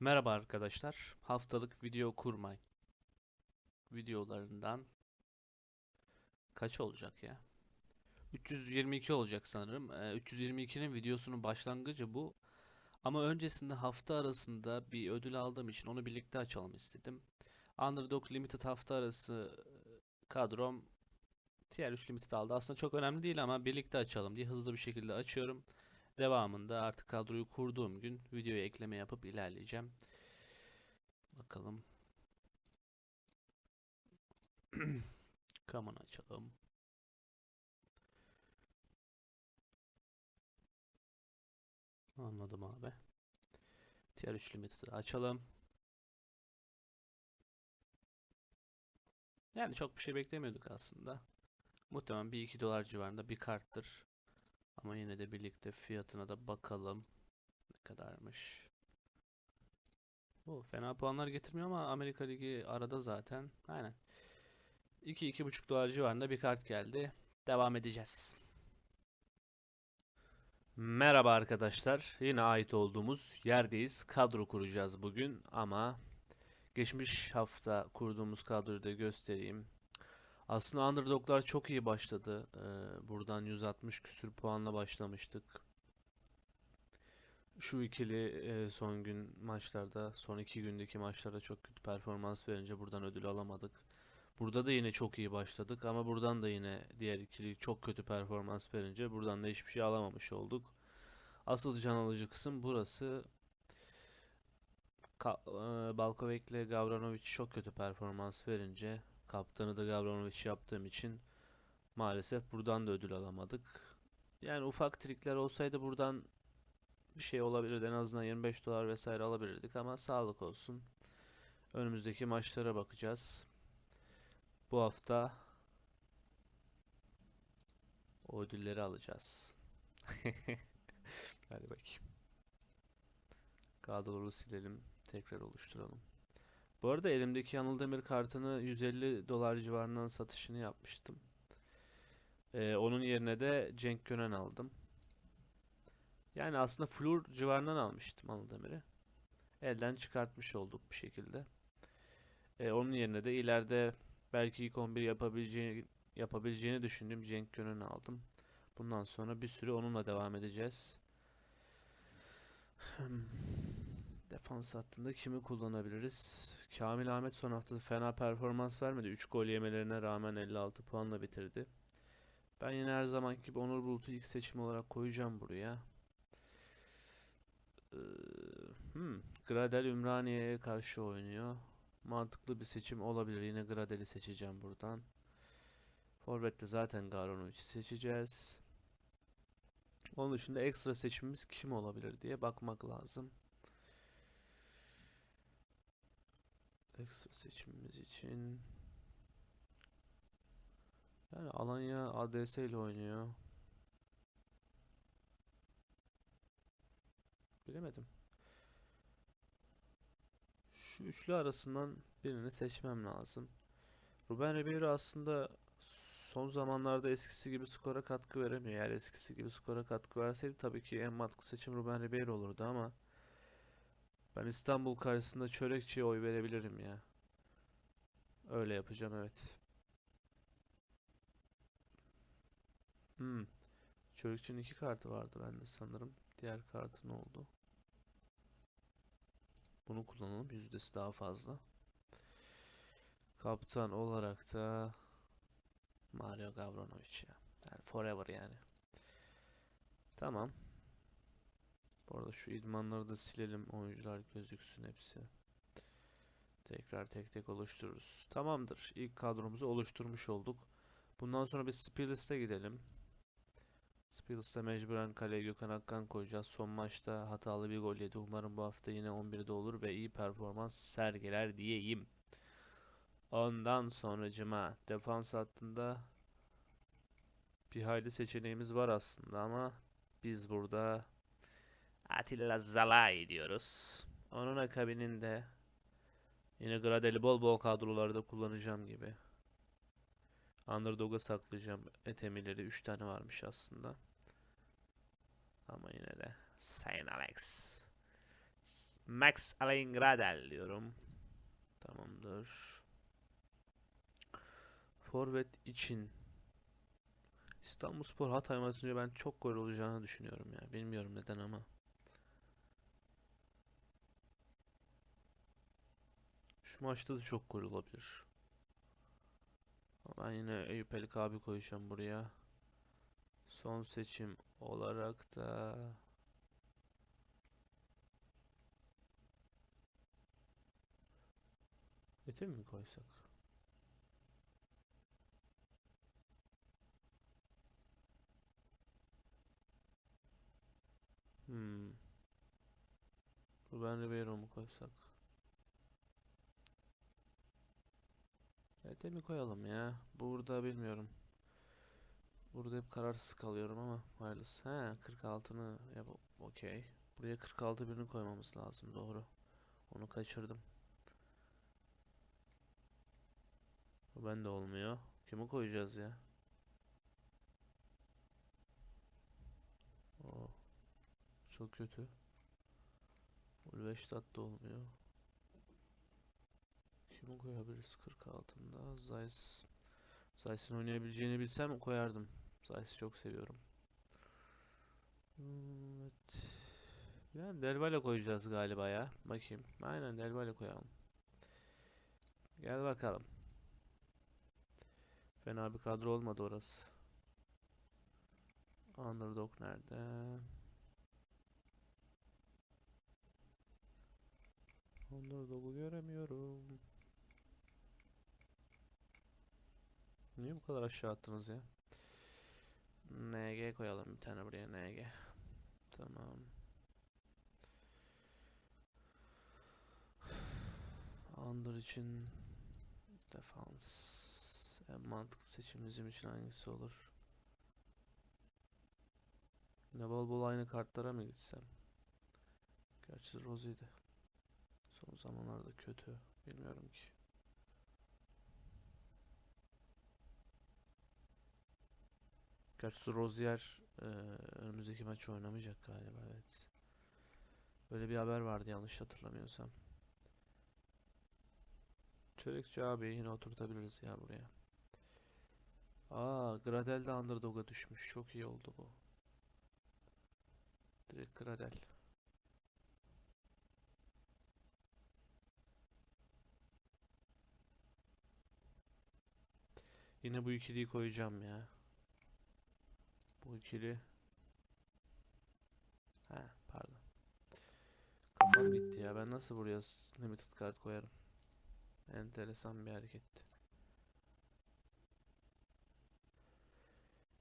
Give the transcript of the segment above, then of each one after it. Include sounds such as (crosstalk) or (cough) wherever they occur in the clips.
Merhaba arkadaşlar. Haftalık video kurmay videolarından kaç olacak ya? 322 olacak sanırım. Ee, 322'nin videosunun başlangıcı bu. Ama öncesinde hafta arasında bir ödül aldığım için onu birlikte açalım istedim. Underdog Limited hafta arası e, kadrom Tier 3 Limited aldı. Aslında çok önemli değil ama birlikte açalım diye hızlı bir şekilde açıyorum. Devamında artık kadroyu kurduğum gün videoya ekleme yapıp ilerleyeceğim. Bakalım. (clears throat) Common açalım. Anladım abi. Tier 3 limit'i açalım. Yani çok bir şey beklemiyorduk aslında. Muhtemelen 1-2 dolar civarında bir karttır. Ama yine de birlikte fiyatına da bakalım. Ne kadarmış. Bu fena puanlar getirmiyor ama Amerika Ligi arada zaten. Aynen. 2-2,5 dolar civarında bir kart geldi. Devam edeceğiz. Merhaba arkadaşlar. Yine ait olduğumuz yerdeyiz. Kadro kuracağız bugün ama geçmiş hafta kurduğumuz kadroyu da göstereyim. Aslında underdoglar çok iyi başladı. Ee, buradan 160 küsür puanla başlamıştık. Şu ikili e, son gün maçlarda, son iki gündeki maçlarda çok kötü performans verince buradan ödül alamadık. Burada da yine çok iyi başladık ama buradan da yine diğer ikili çok kötü performans verince buradan da hiçbir şey alamamış olduk. Asıl can alıcı kısım burası. Ka e, ile Gavranovic çok kötü performans verince kaptanı da Gavranovic yaptığım için maalesef buradan da ödül alamadık. Yani ufak trikler olsaydı buradan bir şey olabilirdi. En azından 25 dolar vesaire alabilirdik ama sağlık olsun. Önümüzdeki maçlara bakacağız. Bu hafta o ödülleri alacağız. (laughs) Hadi bakayım. Kadroları silelim. Tekrar oluşturalım. Bu arada elimdeki Anıl Demir kartını 150 dolar civarından satışını yapmıştım. Ee, onun yerine de Cenk Gönen aldım. Yani aslında Flur civarından almıştım Anıl Demir'i. Elden çıkartmış olduk bir şekilde. Ee, onun yerine de ileride belki ilk 11 yapabileceğini, yapabileceğini düşündüğüm Cenk Gönen'i aldım. Bundan sonra bir süre onunla devam edeceğiz. Defans hattında kimi kullanabiliriz? Kamil Ahmet son hafta fena performans vermedi. 3 gol yemelerine rağmen 56 puanla bitirdi. Ben yine her zamanki gibi Onur Bulut'u ilk seçim olarak koyacağım buraya. Ee, hmm, Gradel Ümraniye'ye karşı oynuyor. Mantıklı bir seçim olabilir. Yine Gradel'i seçeceğim buradan. Forvet'te zaten Garonovic'i seçeceğiz. Onun dışında ekstra seçimimiz kim olabilir diye bakmak lazım. Ekstra seçimimiz için yani Alanya ADS ile oynuyor. Bilemedim. Şu üçlü arasından birini seçmem lazım. Ruben Ribeiro aslında son zamanlarda eskisi gibi skora katkı veremiyor. Eğer eskisi gibi skora katkı verseydi tabii ki en mantıklı seçim Ruben Ribeiro olurdu ama ben İstanbul karşısında Çörekçi'ye oy verebilirim ya. Öyle yapacağım evet. Hmm. Çörekçi'nin iki kartı vardı bende sanırım. Diğer kartı ne oldu? Bunu kullanalım. Yüzdesi daha fazla. Kaptan olarak da Mario Gavranovic ya. Yani forever yani. Tamam. Bu arada şu idmanları da silelim. Oyuncular gözüksün hepsi. Tekrar tek tek oluştururuz. Tamamdır. İlk kadromuzu oluşturmuş olduk. Bundan sonra biz Spillis'te gidelim. Spillis'te mecburen kaleye Gökhan Akkan koyacağız. Son maçta hatalı bir gol yedi. Umarım bu hafta yine 11'de olur ve iyi performans sergiler diyeyim. Ondan sonracıma defans hattında bir hayli seçeneğimiz var aslında ama biz burada Atilla Zalai diyoruz. Onun akabininde yine Gradel'i bol bol kadrolarda kullanacağım gibi. Underdog'a saklayacağım etemileri 3 tane varmış aslında. Ama yine de Sayın Alex Max Alain Gradel diyorum. Tamamdır. Forvet için İstanbulspor Hatay maçında ben çok gol olacağını düşünüyorum ya. Bilmiyorum neden ama. Şu maçta da çok gol olabilir. Ben yine Eyüp Elik abi koyacağım buraya. Son seçim olarak da Etim mi koysak? Hmm. Ruben Ribeiro mu koysak? Ete mi koyalım ya? Burada bilmiyorum. Burada hep kararsız kalıyorum ama hayırlısı. He 46'nı yap okey. Buraya 46 birini koymamız lazım doğru. Onu kaçırdım. Bu bende olmuyor. Kimi koyacağız ya? O çok kötü. Ulveştat da olmuyor. Kimi koyabiliriz 46'ında? Zeiss. Zeiss'in oynayabileceğini bilsem koyardım. Zeiss'i çok seviyorum. Evet. Yani Del Valle koyacağız galiba ya. Bakayım. Aynen Del Valle koyalım. Gel bakalım. Fena bir kadro olmadı orası. Underdog nerede? Underdog'u göremiyorum. Niye bu kadar aşağı attınız ya? NG koyalım bir tane buraya NG. Tamam. Under için defans en mantıklı seçim bizim için hangisi olur? Yine bol bol aynı kartlara mı gitsem? Gerçi Rosie de son zamanlarda kötü. Bilmiyorum ki. Gerçi Rozier e, önümüzdeki maçı oynamayacak galiba evet. Böyle bir haber vardı yanlış hatırlamıyorsam. Çörekçi abi yine oturtabiliriz ya buraya. Aa Gradel de Underdog'a düşmüş. Çok iyi oldu bu. Direkt Gradel. Yine bu ikiliyi koyacağım ya. İkili. Ha pardon. Kafam gitti ya. Ben nasıl buraya limited card koyarım? Enteresan bir hareketti.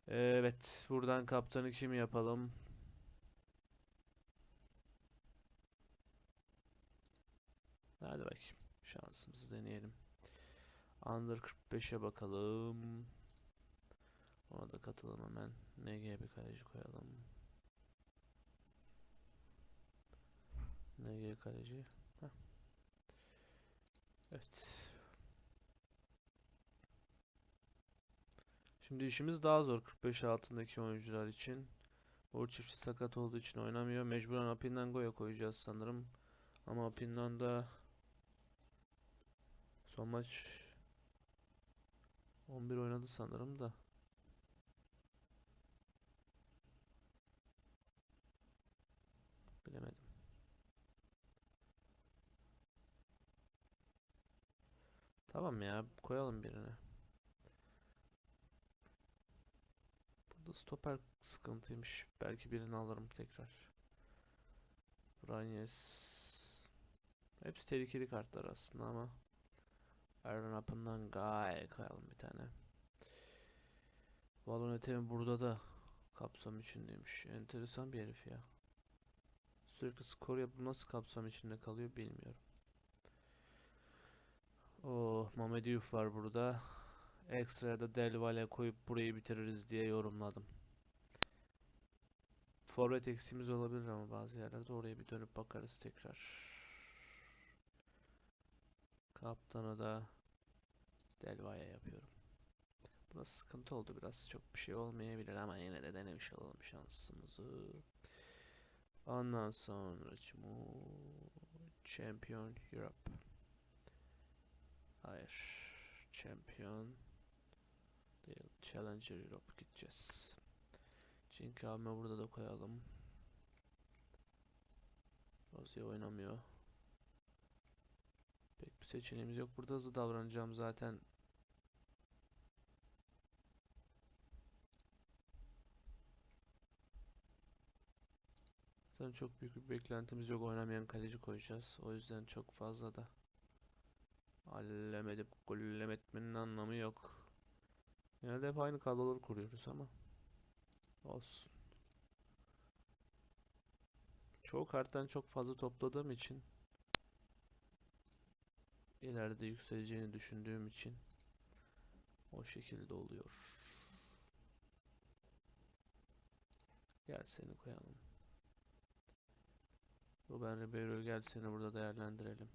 Evet, buradan kaptanı kim yapalım? Hadi bakayım. Şansımızı deneyelim. Under 45'e bakalım. Ona da katılalım hemen. NG bir kaleci koyalım. NG kaleci. Heh. Evet. Şimdi işimiz daha zor 45 altındaki oyuncular için. Uğur çiftçi sakat olduğu için oynamıyor. Mecburen Apindango'ya koyacağız sanırım. Ama Apindan son maç 11 oynadı sanırım da. Bilemedim. Tamam ya koyalım birini. Burada stoper sıkıntıymış. Belki birini alırım tekrar. Ranyes. Hepsi tehlikeli kartlar aslında ama. Aaron Up'ından Guy koyalım bir tane. Valonet'in burada da kapsam içindeymiş. Enteresan bir herif ya. Sürekli skor yapıp nasıl kapsam içinde kalıyor bilmiyorum. Oh, Mehmet var burada. Ekstraya da Del koyup burayı bitiririz diye yorumladım. Forvet eksiğimiz olabilir ama bazı yerlerde oraya bir dönüp bakarız tekrar. Kaptanı da Del Valle yapıyorum. Burası sıkıntı oldu biraz. Çok bir şey olmayabilir ama yine de denemiş olalım şansımızı. Ondan sonra Champion Europe. Hayır. Champion değil. Challenger Europe gideceğiz. Çünkü abime burada da koyalım. Rozier oynamıyor. Pek bir seçeneğimiz yok. Burada hızlı davranacağım zaten. Zaten çok büyük bir beklentimiz yok. Oynamayan kaleci koyacağız. O yüzden çok fazla da allem edip gullem etmenin anlamı yok. Genelde hep aynı kadroları kuruyoruz ama olsun. Çoğu karttan çok fazla topladığım için ileride yükseleceğini düşündüğüm için o şekilde oluyor. Gel seni koyalım. Ruben Ribeiro gel seni burada değerlendirelim.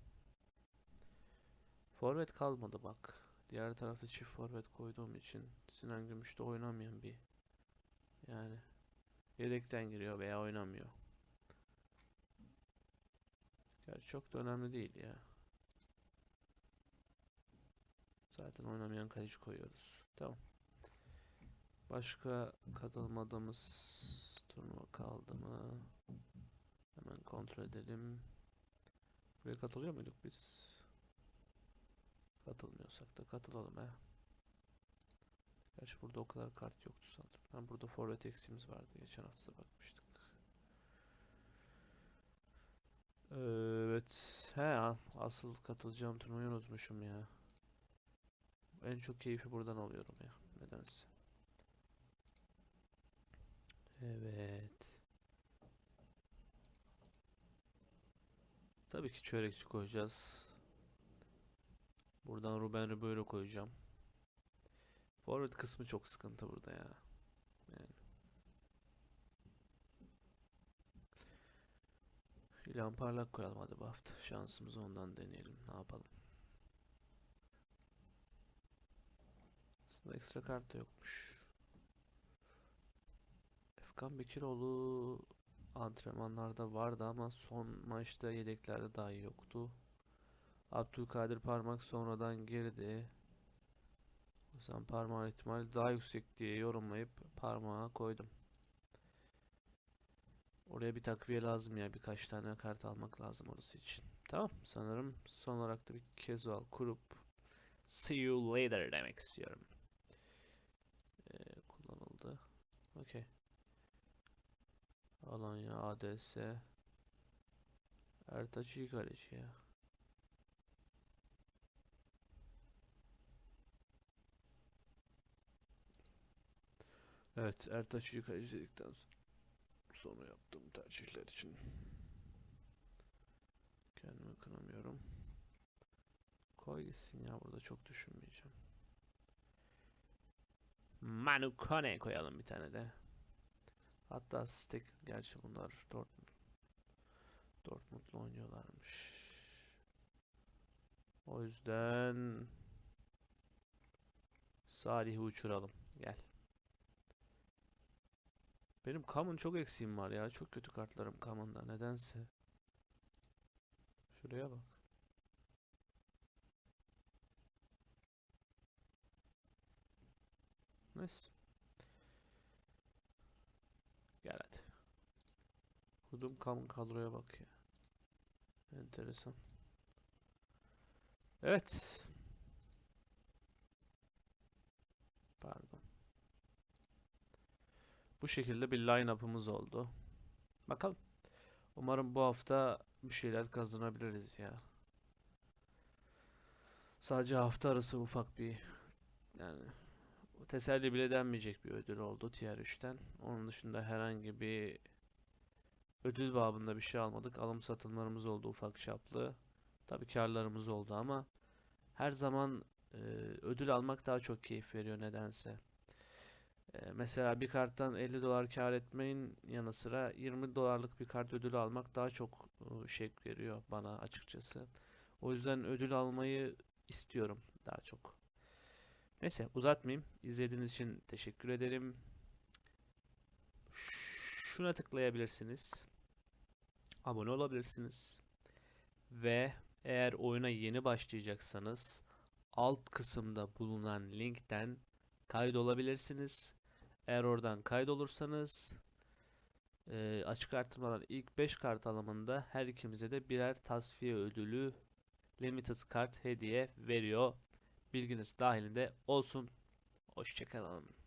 Forvet kalmadı bak. Diğer tarafta çift forvet koyduğum için Sinan Gümüş de oynamayan bir yani yedekten giriyor veya oynamıyor. Gerçi çok da önemli değil ya. Zaten oynamayan kaleci koyuyoruz. Tamam. Başka katılmadığımız turnuva kaldı mı? Hemen kontrol edelim. Buraya katılıyor muyduk biz? Katılmıyorsak da katılalım he. Gerçi burada o kadar kart yoktu sanırım. Ben burada forvet eksiğimiz vardı. Geçen hafta bakmıştık. Evet. He asıl katılacağım turnuvayı unutmuşum ya. En çok keyfi buradan alıyorum ya. Nedense. Evet. Tabii ki çörekçi koyacağız. Buradan Ruben Ribeiro koyacağım. Forvet kısmı çok sıkıntı burada ya. Yani. İlhan Parlak koyalım hadi bu hafta. Şansımızı ondan deneyelim. Ne yapalım? Aslında ekstra kart da yokmuş. Efkan Bekiroğlu antrenmanlarda vardı ama son maçta yedeklerde dahi yoktu. Abdülkadir Parmak sonradan girdi. Yüzden parmağın ihtimali daha yüksek diye yorumlayıp parmağa koydum. Oraya bir takviye lazım ya. Birkaç tane kart almak lazım orası için. Tamam. Sanırım son olarak da bir casual kurup see you later demek istiyorum. Ee, kullanıldı. Okey. Alanya ADS Ertaç iyi kaleci ya. Evet, kaleci dedikten sonra yaptığım tercihler için kendimi kınamıyorum. Koy gitsin ya burada çok düşünmeyeceğim. Manu Kone koyalım bir tane de. Hatta Stick. Gerçi bunlar Dortmund. Dortmund'la oynuyorlarmış. O yüzden Salih'i uçuralım. Gel. Benim Common çok eksiğim var ya. Çok kötü kartlarım Common'da. Nedense. Şuraya bak. Neyse. Gel hadi. Kudum Common kadroya bak ya. Enteresan. Evet. Pardon. Bu şekilde bir line-up'ımız oldu. Bakalım. Umarım bu hafta bir şeyler kazanabiliriz ya. Sadece hafta arası ufak bir yani teselli bile denmeyecek bir ödül oldu Tier 3'ten. Onun dışında herhangi bir ödül babında bir şey almadık. Alım satımlarımız oldu ufak çaplı. Tabii karlarımız oldu ama her zaman e, ödül almak daha çok keyif veriyor nedense. E, mesela bir karttan 50 dolar kar etmeyin yanı sıra 20 dolarlık bir kart ödülü almak daha çok e, veriyor bana açıkçası. O yüzden ödül almayı istiyorum daha çok. Neyse uzatmayayım. İzlediğiniz için teşekkür ederim. Şuna tıklayabilirsiniz. Abone olabilirsiniz. Ve eğer oyuna yeni başlayacaksanız alt kısımda bulunan linkten kaydolabilirsiniz. Eğer oradan kaydolursanız eee açık artırmalar ilk 5 kart alımında her ikimize de birer tasfiye ödülü limited kart hediye veriyor. Bilginiz dahilinde olsun. Hoşçakalın.